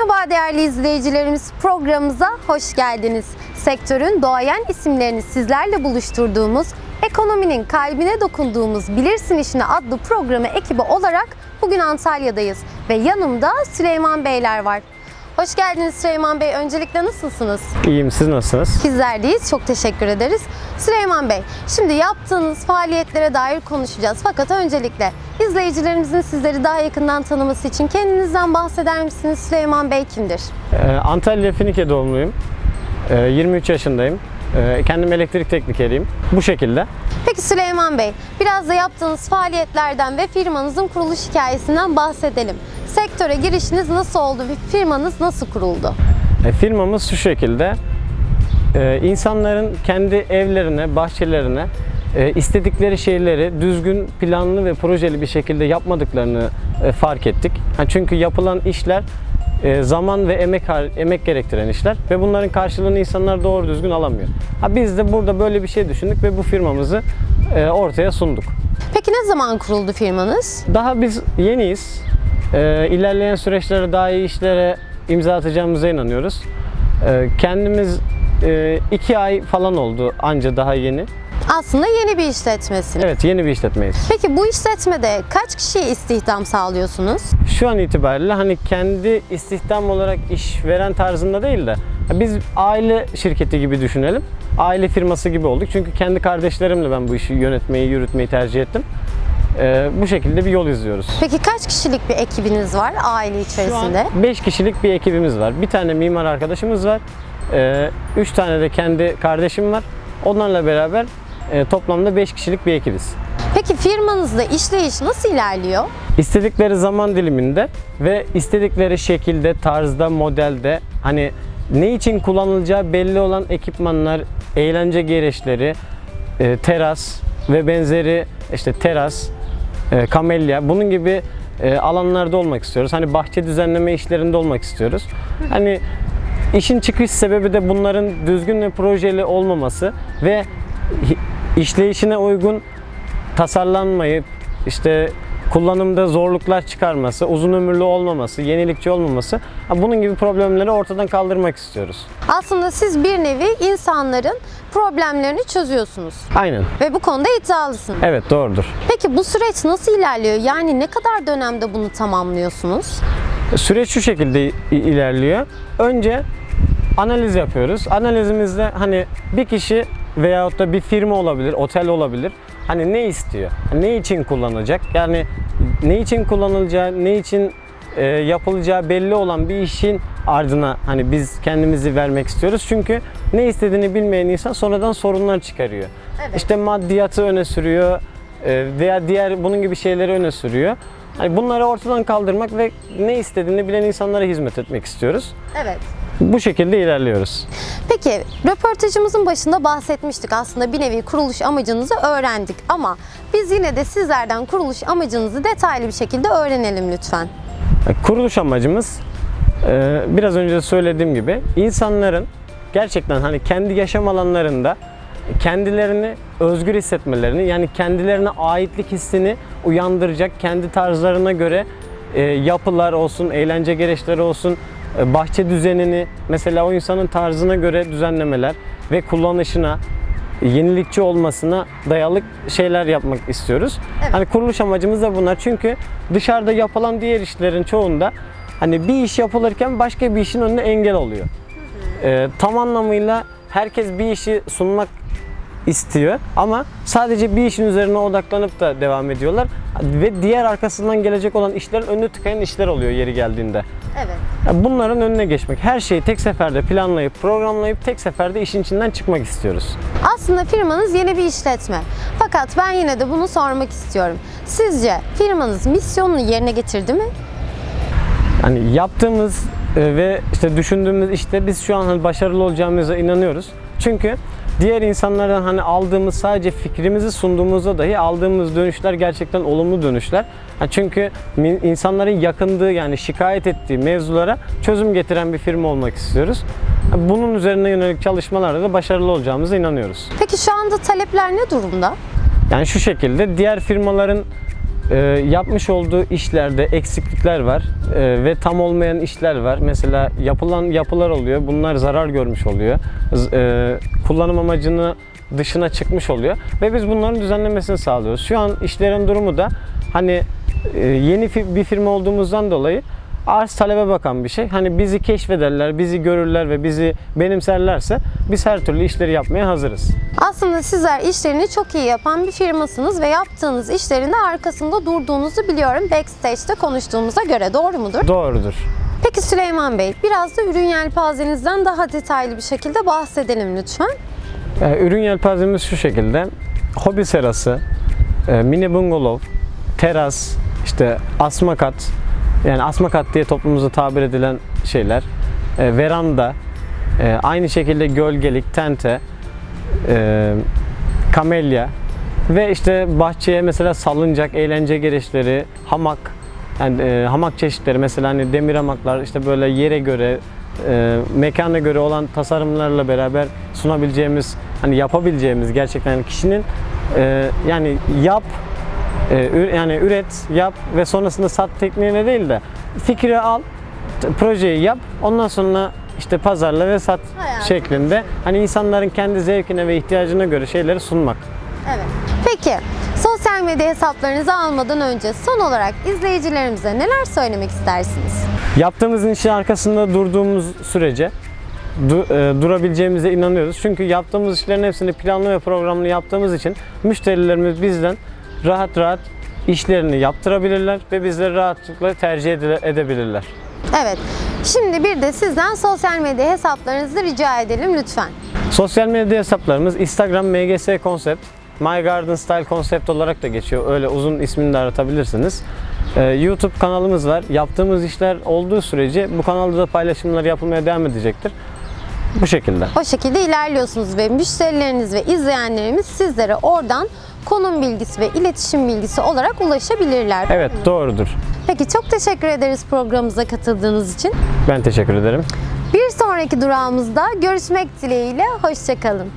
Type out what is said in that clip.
Merhaba değerli izleyicilerimiz programımıza hoş geldiniz. Sektörün doğayan isimlerini sizlerle buluşturduğumuz, ekonominin kalbine dokunduğumuz Bilirsin İşini adlı programı ekibi olarak bugün Antalya'dayız ve yanımda Süleyman Beyler var. Hoş geldiniz Süleyman Bey. Öncelikle nasılsınız? İyiyim, siz nasılsınız? Bizler deyiz. Çok teşekkür ederiz. Süleyman Bey, şimdi yaptığınız faaliyetlere dair konuşacağız. Fakat öncelikle izleyicilerimizin sizleri daha yakından tanıması için kendinizden bahseder misiniz? Süleyman Bey kimdir? Ee, Antalya Finike doğumluyum. Ee, 23 yaşındayım. Ee, kendim elektrik teknikeriyim. Bu şekilde. Peki Süleyman Bey, biraz da yaptığınız faaliyetlerden ve firmanızın kuruluş hikayesinden bahsedelim. Sektöre girişiniz nasıl oldu ve firmanız nasıl kuruldu? E, firmamız şu şekilde. Ee, insanların kendi evlerine, bahçelerine e, istedikleri şeyleri düzgün, planlı ve projeli bir şekilde yapmadıklarını e, fark ettik. Ha, çünkü yapılan işler e, zaman ve emek emek gerektiren işler ve bunların karşılığını insanlar doğru düzgün alamıyor. Ha, biz de burada böyle bir şey düşündük ve bu firmamızı e, ortaya sunduk. Peki ne zaman kuruldu firmanız? Daha biz yeniyiz. Ee, ilerleyen süreçlere daha iyi işlere imza atacağımıza inanıyoruz. Ee, kendimiz e, iki ay falan oldu anca daha yeni. Aslında yeni bir işletmesiniz. Evet yeni bir işletmeyiz. Peki bu işletmede kaç kişiye istihdam sağlıyorsunuz? Şu an itibariyle hani kendi istihdam olarak iş veren tarzında değil de biz aile şirketi gibi düşünelim. Aile firması gibi olduk. Çünkü kendi kardeşlerimle ben bu işi yönetmeyi, yürütmeyi tercih ettim. Ee, bu şekilde bir yol izliyoruz. Peki kaç kişilik bir ekibiniz var aile içerisinde? 5 kişilik bir ekibimiz var. Bir tane mimar arkadaşımız var. 3 tane de kendi kardeşim var. Onlarla beraber e, toplamda 5 kişilik bir ekibiz. Peki firmanızda işleyiş nasıl ilerliyor? İstedikleri zaman diliminde ve istedikleri şekilde, tarzda, modelde hani ne için kullanılacağı belli olan ekipmanlar, eğlence gereçleri, e, teras ve benzeri işte teras, e, kamelya bunun gibi e, alanlarda olmak istiyoruz. Hani bahçe düzenleme işlerinde olmak istiyoruz. Hani işin çıkış sebebi de bunların düzgün ve projeli olmaması ve işleyişine uygun tasarlanmayıp işte kullanımda zorluklar çıkarması, uzun ömürlü olmaması, yenilikçi olmaması bunun gibi problemleri ortadan kaldırmak istiyoruz. Aslında siz bir nevi insanların problemlerini çözüyorsunuz Aynen. ve bu konuda iddialısınız. Evet doğrudur. Peki bu süreç nasıl ilerliyor? Yani ne kadar dönemde bunu tamamlıyorsunuz? Süreç şu şekilde ilerliyor. Önce analiz yapıyoruz. Analizimizde hani bir kişi veyahut da bir firma olabilir, otel olabilir. Hani ne istiyor? Ne için kullanacak? Yani ne için kullanılacağı, ne için e, yapılacağı belli olan bir işin ardına hani biz kendimizi vermek istiyoruz. Çünkü ne istediğini bilmeyen insan sonradan sorunlar çıkarıyor. Evet. İşte maddiyatı öne sürüyor e, veya diğer bunun gibi şeyleri öne sürüyor. Hani bunları ortadan kaldırmak ve ne istediğini bilen insanlara hizmet etmek istiyoruz. Evet. Bu şekilde ilerliyoruz. Peki röportajımızın başında bahsetmiştik aslında bir nevi kuruluş amacınızı öğrendik ama biz yine de sizlerden kuruluş amacınızı detaylı bir şekilde öğrenelim lütfen. Kuruluş amacımız e, biraz önce söylediğim gibi insanların gerçekten hani kendi yaşam alanlarında kendilerini özgür hissetmelerini yani kendilerine aitlik hissini uyandıracak kendi tarzlarına göre e, yapılar olsun, eğlence gereçleri olsun, e, bahçe düzenini mesela o insanın tarzına göre düzenlemeler ve kullanışına yenilikçi olmasına dayalı şeyler yapmak istiyoruz. Evet. Hani kuruluş amacımız da bunlar. Çünkü dışarıda yapılan diğer işlerin çoğunda hani bir iş yapılırken başka bir işin önüne engel oluyor. Ee, tam anlamıyla herkes bir işi sunmak istiyor ama sadece bir işin üzerine odaklanıp da devam ediyorlar ve diğer arkasından gelecek olan işlerin önünü tıkayan işler oluyor yeri geldiğinde. Evet. Yani Bunların önüne geçmek, her şeyi tek seferde planlayıp, programlayıp tek seferde işin içinden çıkmak istiyoruz. Aslında firmanız yeni bir işletme. Fakat ben yine de bunu sormak istiyorum. Sizce firmanız misyonunu yerine getirdi mi? Hani yaptığımız e, ve işte düşündüğümüz işte biz şu an hani başarılı olacağımıza inanıyoruz. Çünkü diğer insanlardan hani aldığımız sadece fikrimizi sunduğumuzda dahi aldığımız dönüşler gerçekten olumlu dönüşler. Çünkü insanların yakındığı yani şikayet ettiği mevzulara çözüm getiren bir firma olmak istiyoruz. Bunun üzerine yönelik çalışmalarda da başarılı olacağımıza inanıyoruz. Peki şu anda talepler ne durumda? Yani şu şekilde diğer firmaların e, yapmış olduğu işlerde eksiklikler var e, ve tam olmayan işler var. Mesela yapılan yapılar oluyor. Bunlar zarar görmüş oluyor. E, kullanım amacını dışına çıkmış oluyor ve biz bunların düzenlemesini sağlıyoruz. Şu an işlerin durumu da hani e, yeni bir firma olduğumuzdan dolayı arz talebe bakan bir şey. Hani bizi keşfederler, bizi görürler ve bizi benimserlerse biz her türlü işleri yapmaya hazırız. Aslında sizler işlerini çok iyi yapan bir firmasınız ve yaptığınız işlerin de arkasında durduğunuzu biliyorum. Backstage'de konuştuğumuza göre doğru mudur? Doğrudur. Peki Süleyman Bey, biraz da ürün yelpazenizden daha detaylı bir şekilde bahsedelim lütfen. Ee, ürün yelpazemiz şu şekilde. Hobi serası, e, mini bungalov, teras, işte asma kat, yani asma kat diye toplumumuzda tabir edilen şeyler, e, veranda, e, aynı şekilde gölgelik, tente, e, kamelya ve işte bahçeye mesela salıncak, eğlence gereçleri, hamak, yani e, hamak çeşitleri. Mesela hani demir hamaklar işte böyle yere göre e, mekana göre olan tasarımlarla beraber sunabileceğimiz hani yapabileceğimiz gerçekten kişinin e, yani yap yani üret yap ve sonrasında sat tekniğine değil de fikri al projeyi yap ondan sonra işte pazarla ve sat Hayal. şeklinde hani insanların kendi zevkine ve ihtiyacına göre şeyleri sunmak. Evet. Peki, sosyal medya hesaplarınızı almadan önce son olarak izleyicilerimize neler söylemek istersiniz? Yaptığımız işin arkasında durduğumuz sürece du- e, durabileceğimize inanıyoruz. Çünkü yaptığımız işlerin hepsini planlı ve programlı yaptığımız için müşterilerimiz bizden rahat rahat işlerini yaptırabilirler ve bizleri rahatlıkla tercih edebilirler. Evet. Şimdi bir de sizden sosyal medya hesaplarınızı rica edelim lütfen. Sosyal medya hesaplarımız Instagram MGS Concept, My Garden Style Concept olarak da geçiyor. Öyle uzun ismini de aratabilirsiniz. Ee, YouTube kanalımız var. Yaptığımız işler olduğu sürece bu kanalda da paylaşımlar yapılmaya devam edecektir. Bu şekilde. O şekilde ilerliyorsunuz ve müşterileriniz ve izleyenlerimiz sizlere oradan konum bilgisi ve iletişim bilgisi olarak ulaşabilirler. Evet doğrudur. Peki çok teşekkür ederiz programımıza katıldığınız için. Ben teşekkür ederim. Bir sonraki durağımızda görüşmek dileğiyle. Hoşçakalın.